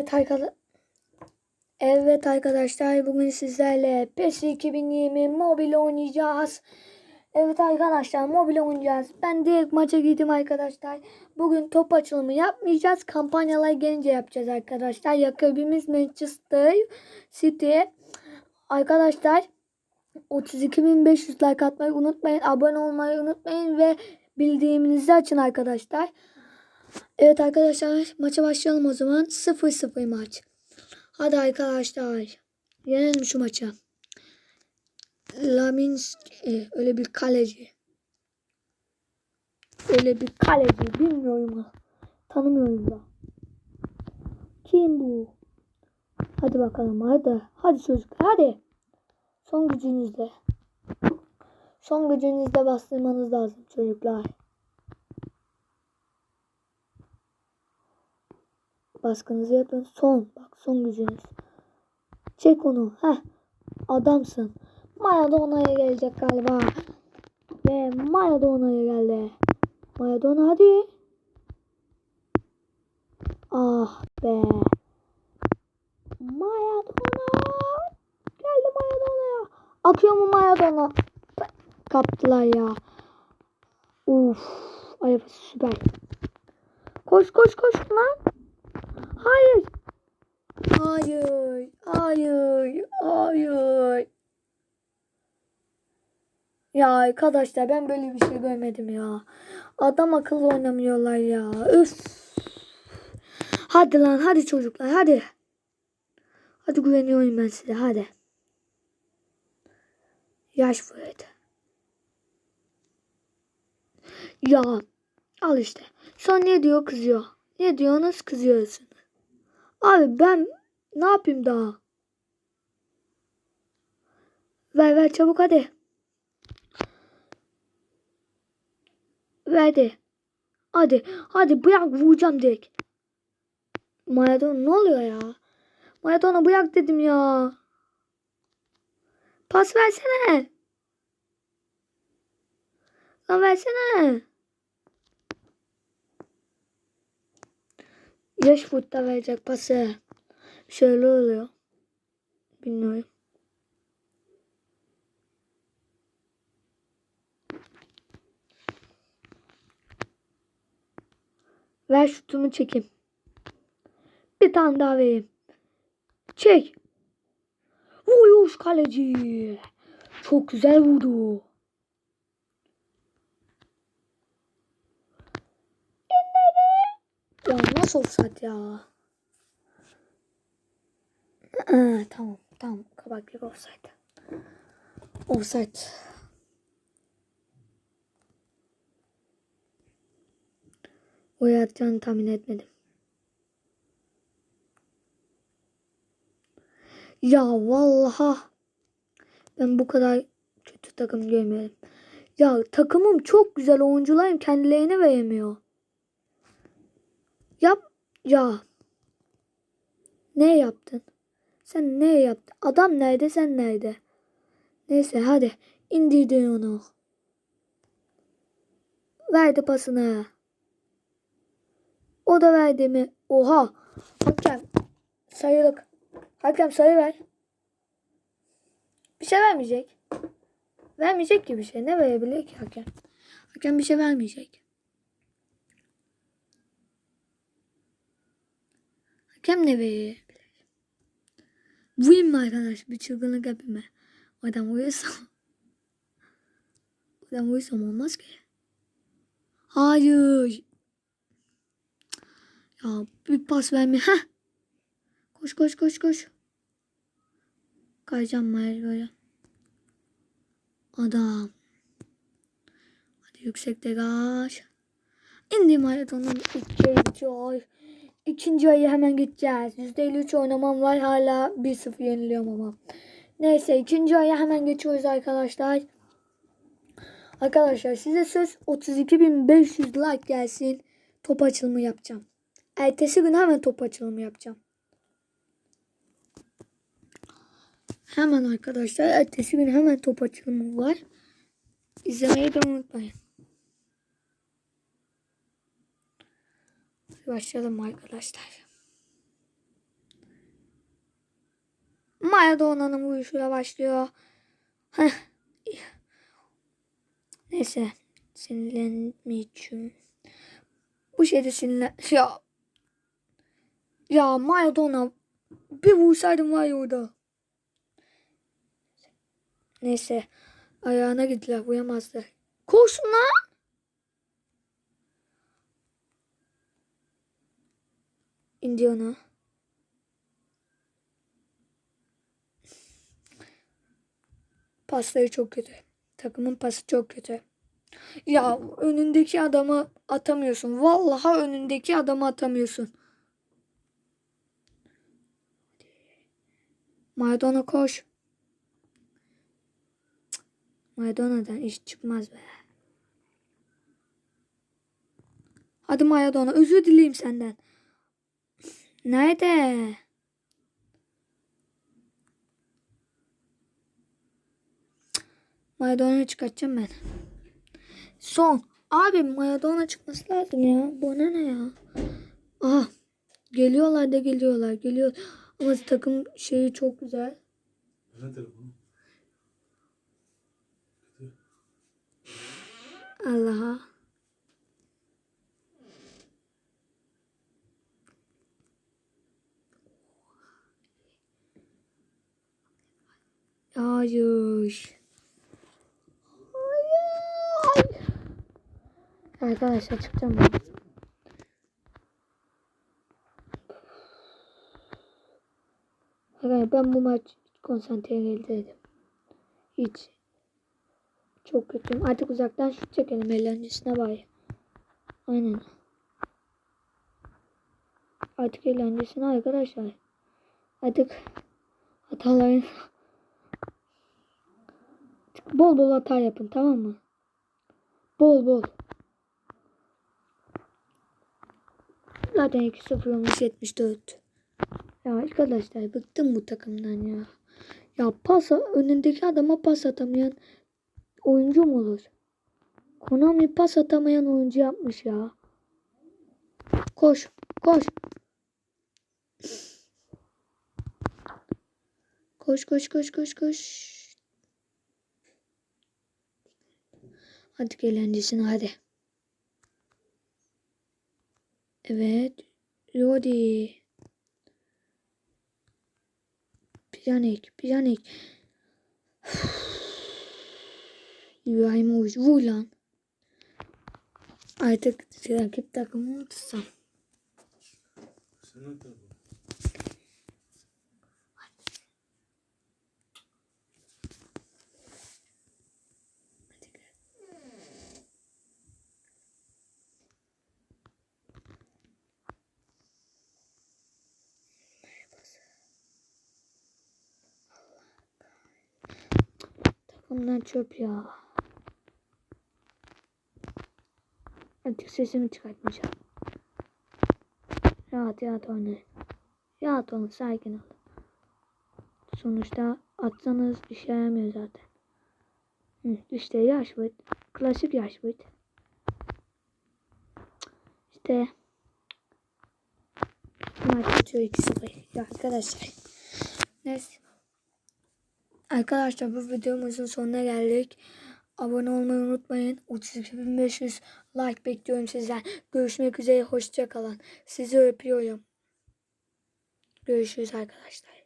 Evet arkadaşlar. Evet arkadaşlar bugün sizlerle PES 2020 mobil oynayacağız. Evet arkadaşlar mobil oynayacağız. Ben direkt maça girdim arkadaşlar. Bugün top açılımı yapmayacağız. Kampanyalar gelince yapacağız arkadaşlar. Rakibimiz Manchester City. Arkadaşlar 32.500 like atmayı unutmayın. Abone olmayı unutmayın ve bildiğinizi açın arkadaşlar. Evet arkadaşlar maça başlayalım o zaman. 0-0 maç. Hadi arkadaşlar. Yenelim şu maçı. Laminski öyle bir kaleci. Öyle bir kaleci bilmiyorum. Tanımıyorum da. Kim bu? Hadi bakalım hadi. Hadi çocuklar hadi. Son gücünüzle. Son gücünüzle bastırmanız lazım çocuklar. Baskınızı yapın. Son. Bak son gücünüz. Çek onu. Heh. Adamsın. Maya da onaya gelecek galiba. Ve Maya da onaya geldi. Maya da ona hadi. Ah be. Maya da ona. Geldi Maya da onaya. Akıyor mu Maya da ona? Kaptılar ya. Uf. Ay süper. Koş koş koş lan. Hayır. Hayır. Hayır. Hayır. Ya arkadaşlar ben böyle bir şey görmedim ya. Adam akıllı oynamıyorlar ya. Üf. Hadi lan hadi çocuklar hadi. Hadi güveniyorum ben size hadi. Yaş Fred. Ya al işte. Son ne diyor kızıyor. Ne diyorsunuz kızıyorsun. Abi ben ne yapayım daha? Ver ver çabuk hadi. Verdi. Hadi. Hadi bırak vuracağım direkt. Maradona ne oluyor ya? Maradona bırak dedim ya. Pas versene. Lan versene. Yaş futta verecek pası. Şöyle oluyor. Bilmiyorum. Ver şutumu çekeyim. Bir tane daha vereyim. Çek. Vuyuş kaleci. Çok güzel vurdu. Ya nasıl offside ya? Aa, tamam tamam kabaklık offside. Offside. Oraya atacağını tahmin etmedim. Ya vallaha ben bu kadar kötü takım görmüyorum. Ya takımım çok güzel oyuncularım kendilerine veremiyor. Yap ya. Ne yaptın? Sen ne yaptın? Adam nerede sen nerede? Neyse hadi indirdin onu. Verdi pasını. O da verdi mi? Oha. Hakem. Sayılık. Hakem sayı ver. Bir şey vermeyecek. Vermeyecek ki bir şey. Ne verebilir ki hakem? Hakem bir şey vermeyecek. Hakem ne verir? Vurayım mı arkadaş? Bir çılgınlık yapayım? Adam vuruyorsam. Adam vuruyorsam olmaz ki. Hayır. Ya bir pas verme. Heh. Koş koş koş koş. Kayacağım Mayır böyle. Adam. Hadi yüksekte kaç. İndi maratonun ikinci ay. İkinci ayı hemen gideceğiz. %53 oynamam var. Hala 1-0 yeniliyorum ama. Neyse ikinci aya hemen geçiyoruz arkadaşlar. Arkadaşlar size söz 32.500 like gelsin. Top açılımı yapacağım. Ertesi gün hemen top açılımı yapacağım. Hemen arkadaşlar ertesi gün hemen top açılımı var. İzlemeyi de unutmayın. Başlayalım arkadaşlar. Maradona'nın vuruşuyla başlıyor. Neyse. Sinirlenmeyeceğim. Bu şeyde sinirlen... Ya. Ya Maradona. Bir vursaydım var ya orada. Neyse. Ayağına gittiler. Vuyamazlar. Koşun lan. İndi onu. Pasları çok kötü. Takımın pası çok kötü. Ya önündeki adamı atamıyorsun. Vallahi önündeki adamı atamıyorsun. Maradona koş. Maradona'dan iş çıkmaz be. Hadi Maradona özür dileyim senden. Nerede? Maradona'yı çıkartacağım ben. Son. Abi Maradona çıkması lazım ya. Bu ne ne ya? Aha. Geliyorlar da geliyorlar. Geliyor. Ama takım şeyi çok güzel. Telefonu. Allah'a. Hayır. Hayır. Arkadaşlar çıkacağım ben. Arkadaşlar ben bu maç konsantre değilim. Hiç. Çok kötüyüm. Artık uzaktan şut çekelim eğlencesine bari. Aynen. Artık eğlencesine arkadaşlar. Artık hataların bol bol hata yapın tamam mı? Bol bol. Zaten 2-0 olmuş 74. Ya arkadaşlar bıktım bu takımdan ya. Ya pas önündeki adama pas atamayan oyuncu mu olur? Konami pas atamayan oyuncu yapmış ya. Koş, koş. Koş, koş, koş, koş, koş. Hadi eğlencesine hadi. Evet. Rodi. Pjanic, Pjanic. İbrahimovic vur lan. Artık rakip takımı tutsam. Senin Takımdan çöp ya. Artık sesimi çıkartmayacağım. Rahat rahat oynayın. Rahat olun sakin olun. Sonuçta atsanız işe yaramıyor zaten. Hı, işte Rashford. Klasik Rashford. İşte maç bitiyor 2-0. Ya arkadaşlar. Neyse. Arkadaşlar bu videomuzun sonuna geldik. Abone olmayı unutmayın. 32.500 like bekliyorum sizden. Görüşmek üzere. Hoşça kalın. Sizi öpüyorum. Görüşürüz arkadaşlar.